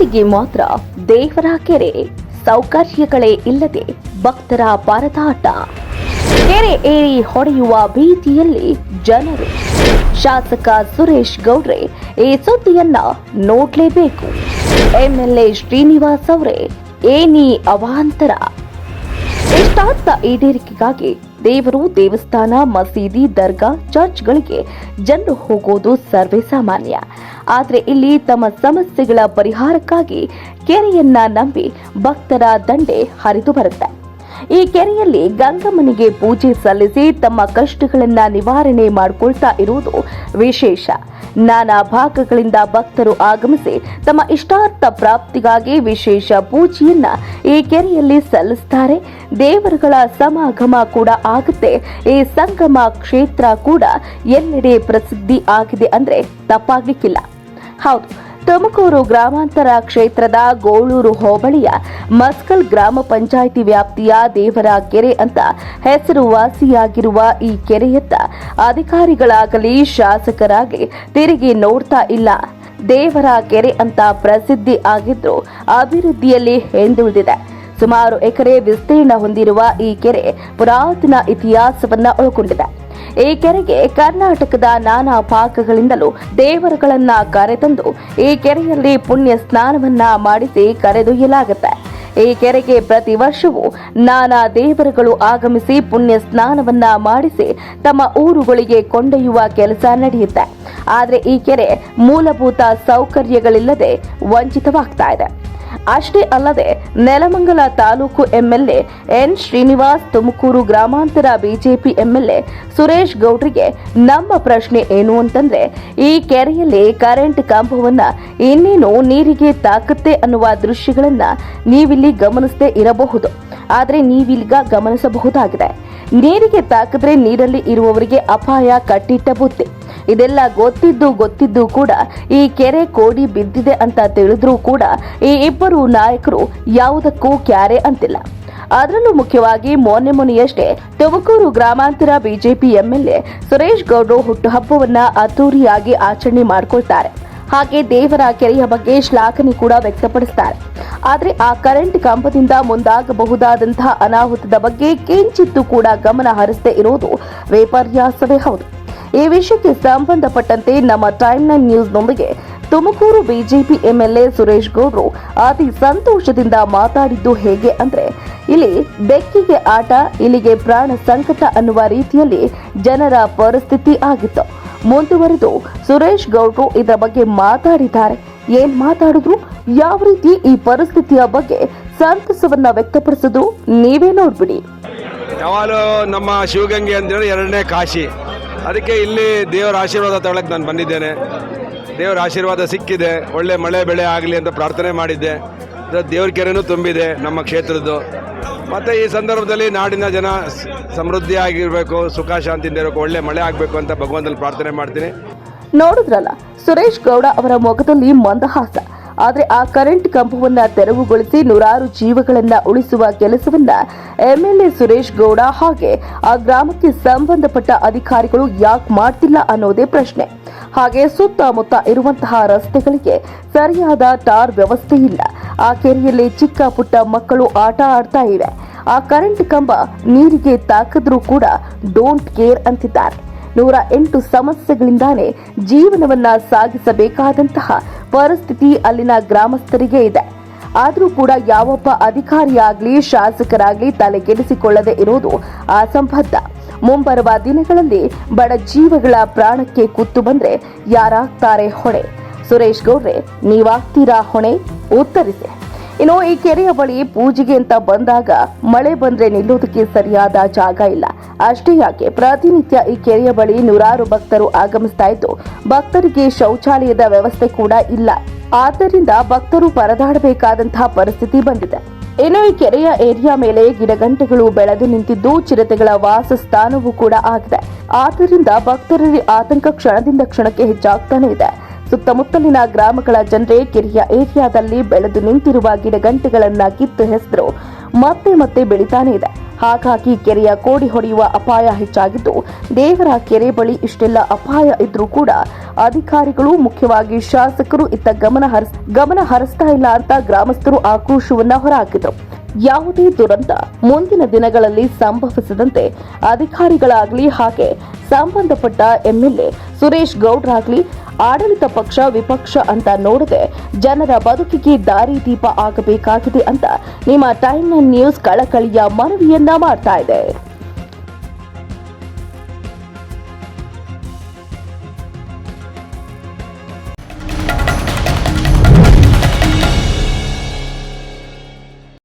ಕೆಲವರಿಗೆ ಮಾತ್ರ ದೇವರ ಕೆರೆ ಸೌಕರ್ಯಗಳೇ ಇಲ್ಲದೆ ಭಕ್ತರ ಪರದಾಟ. ಕೆರೆ ಏರಿ ಹೊಡೆಯುವ ಭೀತಿಯಲ್ಲಿ ಜನರು. ಶಾಸಕ ಸುರೇಶ್ ಗೌಡ್ರೆ ಈ ಸುದ್ದಿಯನ್ನ ನೋಡ್ಲೇಬೇಕು. ಎಂಎಲ್ಎ ಶ್ರೀನಿವಾಸ್ ಅವರೇ ಏನಿ ಅವಾಂತರ. ಇಷ್ಟಾರ್ಥ ಈಡೇರಿಕೆಗಾಗಿ ದೇವರು ದೇವಸ್ಥಾನ, ಮಸೀದಿ, ದರ್ಗಾ, ಚರ್ಚ್ಗಳಿಗೆ ಜನರು ಹೋಗೋದು ಸರ್ವೇ ಸಾಮಾನ್ಯ. ಆದರೆ ಇಲ್ಲಿ ತಮ್ಮ ಸಮಸ್ಯೆಗಳ ಪರಿಹಾರಕ್ಕಾಗಿ ಕೆರೆಯನ್ನ ನಂಬಿ ಭಕ್ತರ ದಂಡೆ ಹರಿದು ಬರುತ್ತೆ. ಈ ಕೆರೆಯಲ್ಲಿ ಗಂಗಮ್ಮನಿಗೆ ಪೂಜೆ ಸಲ್ಲಿಸಿ ತಮ್ಮ ಕಷ್ಟಗಳನ್ನ ನಿವಾರಣೆ ಮಾಡಿಕೊಳ್ತಾ ಇರುವುದು ವಿಶೇಷ. ನಾನಾ ಭಾಗಗಳಿಂದ ಭಕ್ತರು ಆಗಮಿಸಿ ತಮ್ಮ ಇಷ್ಟಾರ್ಥ ಪ್ರಾಪ್ತಿಗಾಗಿ ವಿಶೇಷ ಪೂಜೆಯನ್ನ ಈ ಕೆರೆಯಲ್ಲಿ ಸಲ್ಲಿಸ್ತಾರೆ. ದೇವರುಗಳ ಸಮಾಗಮ ಕೂಡ ಆಗುತ್ತೆ. ಈ ಸಂಗಮ ಕ್ಷೇತ್ರ ಕೂಡ ಎಲ್ಲೆಡೆ ಪ್ರಸಿದ್ಧಿ ಆಗಿದೆ ಅಂದ್ರೆ ತಪ್ಪಾಗ್ಲಿಕ್ಕಿಲ್ಲ. ಹೌದು. ತುಮಕೂರು ಗ್ರಾಮಾಂತರ ಕ್ಷೇತ್ರದ ಗೋಳೂರು ಹೋಬಳಿಯ ಮಸ್ಕಲ್ ಗ್ರಾಮ ಪಂಚಾಯಿತಿ ವ್ಯಾಪ್ತಿಯ ದೇವರ ಕೆರೆ ಅಂತ ಹೆಸರುವಾಸಿಯಾಗಿರುವ ಈ ಕೆರೆಯತ್ತ ಅಧಿಕಾರಿಗಳಾಗಲಿ ಶಾಸಕರಾಗಿ ತಿರುಗಿ ನೋಡ್ತಾ ಇಲ್ಲ. ದೇವರ ಕೆರೆ ಅಂತ ಪ್ರಸಿದ್ಧಿ ಆಗಿದ್ದು ಅಭಿವೃದ್ಧಿಯಲ್ಲಿ ಹಿಂದುಳಿದಿದೆ. ಸುಮಾರು ಎಕರೆ ವಿಸ್ತೀರ್ಣ ಹೊಂದಿರುವ ಈ ಕೆರೆ ಪುರಾತನ ಇತಿಹಾಸವನ್ನ ಒಳಗೊಂಡಿದೆ. ಈ ಕೆರೆಗೆ ಕರ್ನಾಟಕದ ನಾನಾ ಭಾಗಗಳಿಂದಲೂ ದೇವರುಗಳನ್ನ ಕರೆತಂದು ಈ ಕೆರೆಯಲ್ಲಿ ಪುಣ್ಯ ಸ್ನಾನವನ್ನ ಮಾಡಿಸಿ ಕರೆದೊಯ್ಯಲಾಗುತ್ತೆ. ಈ ಕೆರೆಗೆ ಪ್ರತಿ ವರ್ಷವೂ ನಾನಾ ದೇವರುಗಳು ಆಗಮಿಸಿ ಪುಣ್ಯ ಸ್ನಾನವನ್ನ ಮಾಡಿಸಿ ತಮ್ಮ ಊರುಗಳಿಗೆ ಕೊಂಡೊಯ್ಯುವ ಕೆಲಸ ನಡೆಯುತ್ತೆ. ಆದರೆ ಈ ಕೆರೆ ಮೂಲಭೂತ ಸೌಕರ್ಯಗಳಿಲ್ಲದೆ ವಂಚಿತವಾಗ್ತಾ ಇದೆ. ಅಷ್ಟೇ ಅಲ್ಲದೆ ನೆಲಮಂಗಲ ತಾಲೂಕು ಎಂಎಲ್ಎ ಎನ್ ಶ್ರೀನಿವಾಸ್ ತುಮಕೂರು ಗ್ರಾಮಾಂತರ ಬಿಜೆಪಿ ಎಂಎಲ್ಎ ಸುರೇಶ್ ಗೌಡ್ರಿಗೆ ನಮ್ಮ ಪ್ರಶ್ನೆ ಏನು ಅಂತಂದ್ರೆ, ಈ ಕೆರೆಯಲ್ಲಿ ಕರೆಂಟ್ ಕಂಬವನ್ನ ಇನ್ನೇನು ನೀರಿಗೆ ತಾಕತ್ತೆ ಅನ್ನುವ ದೃಶ್ಯಗಳನ್ನ ನೀವಿಲ್ಲಿ ಗಮನಿಸದೇ ಇರಬಹುದು. ಆದರೆ ನೀವೀಗ ಗಮನಿಸಬಹುದಾಗಿದೆ. ನೀರಿಗೆ ತಾಕಿದ್ರೆ ನೀರಲ್ಲಿ ಇರುವವರಿಗೆ ಅಪಾಯ, ಕಟ್ಟಿಟ್ಟ ಬುತ್ತಿ ಇದೆಲ್ಲ ಗೊತ್ತಿದ್ದು ಗೊತ್ತಿದ್ದು ಕೂಡ ಈ ಕೆರೆ ಕೋಡಿ ಬಿದ್ದಿದೆ ಅಂತ ತಿಳಿದ್ರೂ ಕೂಡ ಈ ಇಬ್ಬರು ನಾಯಕರು ಯಾವುದಕ್ಕೂ ಕ್ಯಾರೆ ಅಂತಿಲ್ಲ. ಅದರಲ್ಲೂ ಮುಖ್ಯವಾಗಿ ಮೊನ್ನೆ ಮೊನ್ನೆಯಷ್ಟೇ ತುಮಕೂರು ಗ್ರಾಮಾಂತರ ಬಿಜೆಪಿ ಎಂಎಲ್ಎ ಸುರೇಶ್ ಗೌಡ್ರು ಹುಟ್ಟುಹಬ್ಬವನ್ನ ಅದ್ದೂರಿಯಾಗಿ ಆಚರಣೆ ಮಾಡ್ಕೊಳ್ತಾರೆ. ಹಾಗೆ ದೇವರ ಕೆರೆಯ ಬಗ್ಗೆ ಶ್ಲಾಘನೆ ಕೂಡ ವ್ಯಕ್ತಪಡಿಸ್ತಾರೆ. ಆದರೆ ಆ ಕರೆಂಟ್ ಕಂಪದಿಂದ ಮುಂದಾಗಬಹುದಾದಂತಹ ಅನಾಹುತದ ಬಗ್ಗೆ ಕಿಂಚಿತ್ತು ಕೂಡ ಗಮನ ಹರಿಸದೇ ಇರುವುದು ವಿಪರ್ಯಾಸವೇ ಹೌದು. ಈ ವಿಷಯಕ್ಕೆ ಸಂಬಂಧಪಟ್ಟಂತೆ ನಮ್ಮ ಟೈಮ್ ನೈನ್ ನ್ಯೂಸ್ನೊಂದಿಗೆ ತುಮಕೂರು ಬಿಜೆಪಿ ಎಂಎಲ್ಎ ಸುರೇಶ್ ಗೌಡ್ರು ಅತಿ ಸಂತೋಷದಿಂದ ಮಾತಾಡಿದ್ದು ಹೇಗೆ ಅಂದ್ರೆ, ಇಲ್ಲಿ ಬೆಕ್ಕಿಗೆ ಆಟ, ಇಲ್ಲಿಗೆ ಪ್ರಾಣ ಸಂಕಟ ಅನ್ನುವ ರೀತಿಯಲ್ಲಿ ಜನರ ಪರಿಸ್ಥಿತಿ ಆಗಿತ್ತು. ಮುಂದುವರೆದು ಸುರೇಶ್ ಗೌಡ್ರು ಇದರ ಬಗ್ಗೆ ಮಾತಾಡಿದ್ದಾರೆ. ಏನ್ ಮಾತಾಡಿದ್ರು? ಯಾವ ರೀತಿ ಈ ಪರಿಸ್ಥಿತಿಯ ಬಗ್ಗೆ ಸಂತಸವನ್ನ ವ್ಯಕ್ತಪಡಿಸಿದ್ರು? ನೀವೇ ನೋಡ್ಬಿಡಿ. ಯಾವಾಗಲೂ ನಮ್ಮ ಶಿವಗಂಗೆ ಅಂತೇಳಿ ಎರಡನೇ ಕಾಶಿ. ಅದಕ್ಕೆ ಇಲ್ಲಿ ದೇವರ ಆಶೀರ್ವಾದ ತಗೊಳಕ್ಕೆ ನಾನು ಬಂದಿದ್ದೇನೆ. ದೇವರ ಆಶೀರ್ವಾದ ಸಿಕ್ಕಿದೆ. ಒಳ್ಳೆ ಮಳೆ ಬೆಳೆ ಆಗಲಿ ಅಂತ ಪ್ರಾರ್ಥನೆ ಮಾಡಿದ್ದೆ. ದೇವ್ರ ಕೆರೆನೂ ತುಂಬಿದೆ ನಮ್ಮ ಕ್ಷೇತ್ರದ್ದು. ಮತ್ತು ಈ ಸಂದರ್ಭದಲ್ಲಿ ನಾಡಿನ ಜನ ಸಮೃದ್ಧಿಯಾಗಿರಬೇಕು, ಸುಖ ಶಾಂತಿಯಿಂದ ಇರಬೇಕು ಒಳ್ಳೆ ಮಳೆ ಆಗಬೇಕು ಅಂತ ಭಗವಂತನಲ್ಲಿ ಪ್ರಾರ್ಥನೆ ಮಾಡ್ತೀನಿ. ನೋಡಿದ್ರಲ್ಲ, ಸುರೇಶ್ ಗೌಡ ಅವರ ಮೊಗದಲ್ಲಿ ಮಂದಹಾಸ. ಆದರೆ ಆ ಕರೆಂಟ್ ಕಂಬವನ್ನ ತೆರವುಗೊಳಿಸಿ ನೂರಾರು ಜೀವಗಳನ್ನ ಉಳಿಸುವ ಕೆಲಸವನ್ನ ಎಂಎಲ್ಎ ಸುರೇಶ್ ಗೌಡ ಹಾಗೆ ಆ ಗ್ರಾಮಕ್ಕೆ ಸಂಬಂಧಪಟ್ಟ ಅಧಿಕಾರಿಗಳು ಯಾಕೆ ಮಾಡ್ತಿಲ್ಲ ಅನ್ನೋದೇ ಪ್ರಶ್ನೆ. ಹಾಗೆ ಸುತ್ತಮುತ್ತ ಇರುವಂತಹ ರಸ್ತೆಗಳಿಗೆ ಸರಿಯಾದ ಟಾರ್ ವ್ಯವಸ್ಥೆ ಇಲ್ಲ. ಆ ಕೆರೆಯಲ್ಲಿ ಚಿಕ್ಕ ಪುಟ್ಟ ಮಕ್ಕಳು ಆಟ ಆಡ್ತಾ ಇವೆ ಆ ಕರೆಂಟ್ ಕಂಬ ನೀರಿಗೆ ತಾಕಿದ್ರೂ ಕೂಡ ಡೋಂಟ್ ಕೇರ್ ಅಂತಿದ್ದಾರೆ. ನೂರ ಎಂಟು ಸಮಸ್ಯೆಗಳಿಂದಾನೇ ಜೀವನವನ್ನ ಸಾಗಿಸಬೇಕಾದಂತಹ ಪರಿಸ್ಥಿತಿ ಅಲ್ಲಿನ ಗ್ರಾಮಸ್ಥರಿಗೆ ಇದೆ. ಆದರೂ ಕೂಡ ಯಾವೊಬ್ಬ ಅಧಿಕಾರಿಯಾಗ್ಲಿ ಶಾಸಕರಾಗ್ಲಿ ತಲೆಗೆಡಿಸಿಕೊಳ್ಳದೆ ಇರುವುದು ಅಸಂಬದ್ಧ ಮುಂಬರುವ ದಿನಗಳಲ್ಲಿ ಬಡ ಜೀವಗಳ ಪ್ರಾಣಕ್ಕೆ ಕುತ್ತು ಬಂದ್ರೆ ಯಾರಾಗ್ತಾರೆ ಹೊಣೆ. ಸುರೇಶ್ ಗೌಡ್ರೆ ನೀವಾಗ್ತೀರಾ ಹೊಣೆ? ಉತ್ತರಿಸಿ. ಇನ್ನು ಈ ಕೆರೆಯ ಬಳಿ ಪೂಜೆಗೆ ಅಂತ ಬಂದಾಗ ಮಳೆ ಬಂದ್ರೆ ನಿಲ್ಲೋದಕ್ಕೆ ಸರಿಯಾದ ಜಾಗ ಇಲ್ಲ. ಅಷ್ಟೇ ಯಾಕೆ ಪ್ರತಿನಿತ್ಯ ಈ ಕೆರೆಯ ಬಳಿ ನೂರಾರು ಭಕ್ತರು ಆಗಮಿಸ್ತಾ ಇದ್ದು, ಭಕ್ತರಿಗೆ ಶೌಚಾಲಯದ ವ್ಯವಸ್ಥೆ ಕೂಡ ಇಲ್ಲ. ಆದ್ದರಿಂದ ಭಕ್ತರು ಪರದಾಡಬೇಕಾದಂತಹ ಪರಿಸ್ಥಿತಿ ಬಂದಿದೆ. ಇನ್ನು ಈ ಕೆರೆಯ ಏರಿಯಾ ಮೇಲೆ ಗಿಡಗಂಟೆಗಳು ಬೆಳೆದು ನಿಂತಿದ್ದು, ಚಿರತೆಗಳ ವಾಸಸ್ಥಾನವೂ ಕೂಡ ಆಗಿದೆ. ಆದ್ದರಿಂದ ಭಕ್ತರಲ್ಲಿ ಆತಂಕ ಕ್ಷಣದಿಂದ ಕ್ಷಣಕ್ಕೆ ಹೆಚ್ಚಾಗ್ತಾನೆ ಇದೆ. ಸುತ್ತಮುತ್ತಲಿನ ಗ್ರಾಮಗಳ ಜನರೇ ಕೆರೆಯ ಏರಿಯಾದಲ್ಲಿ ಬೆಳೆದು ನಿಂತಿರುವ ಗಿಡಗಂಟೆಗಳನ್ನ ಕಿತ್ತು ಹೆಸರು ಮತ್ತೆ ಮತ್ತೆ ಬೆಳಿತಾನೇ ಇದೆ. ಹಾಗಾಗಿ ಕೆರೆಯ ಕೋಡಿ ಹೊಡೆಯುವ ಅಪಾಯ ಹೆಚ್ಚಾಗಿದ್ದು, ದೇವರ ಕೆರೆ ಬಳಿ ಇಷ್ಟೆಲ್ಲ ಅಪಾಯ ಇದ್ರೂ ಕೂಡ ಅಧಿಕಾರಿಗಳು ಮುಖ್ಯವಾಗಿ ಶಾಸಕರು ಇತ್ತ ಗಮನ ಹರಿಸ್, ಗಮನ ಹರಿಸ್ತಾ ಇಲ್ಲ ಅಂತ ಗ್ರಾಮಸ್ಥರು ಆಕ್ರೋಶವನ್ನ ಹೊರಹಾಕಿದ್ರು. ಯಾವುದೇ ದುರಂತ ಮುಂದಿನ ದಿನಗಳಲ್ಲಿ ಸಂಭವಿಸದಂತೆ ಅಧಿಕಾರಿಗಳಾಗಲಿ ಹಾಗೆ ಸಂಬಂಧಪಟ್ಟ ಎಂಎಲ್ಎ ಸುರೇಶ್ ಗೌಡ್ರಾಗ್ಲಿ ಆಡಳಿತ ಪಕ್ಷ ವಿಪಕ್ಷ ಅಂತ ನೋಡದೆ ಜನರ ಬದುಕಿಗೆ ದಾರಿ ದೀಪ ಆಗಬೇಕಾಗಿದೆ ಅಂತ ನಿಮ್ಮ ಟೈಮ್ ನ್ಯೂಸ್ ಕಳಕಳಿಯ ಮನವಿಯನ್ನ ಮಾಡ್ತಾ ಇದೆ.